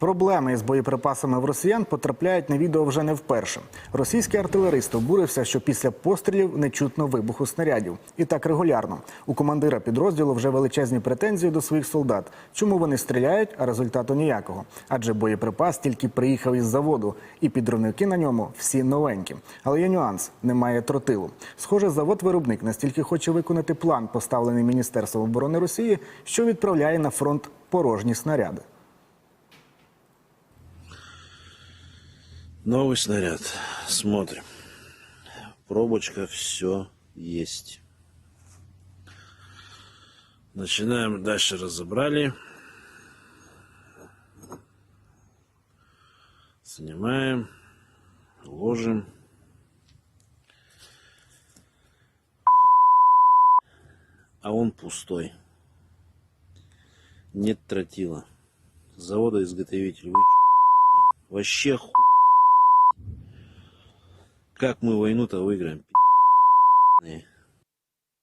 Проблеми із боєприпасами в росіян потрапляють на відео вже не вперше. Російський артилерист обурився, що після пострілів не чутно вибуху снарядів. І так регулярно. У командира підрозділу вже величезні претензії до своїх солдат. Чому вони стріляють, а результату ніякого? Адже боєприпас тільки приїхав із заводу, і підривники на ньому всі новенькі. Але є нюанс: немає тротилу. Схоже, завод-виробник настільки хоче виконати план, поставлений Міністерством оборони Росії, що відправляє на фронт порожні снаряди. Новый снаряд. Смотрим. Пробочка, все есть. Начинаем дальше разобрали. Снимаем, ложим. А он пустой. Нет тротила. Завода изготовитель. Вообще ху... Как мы войну-то выиграем? пи***ные?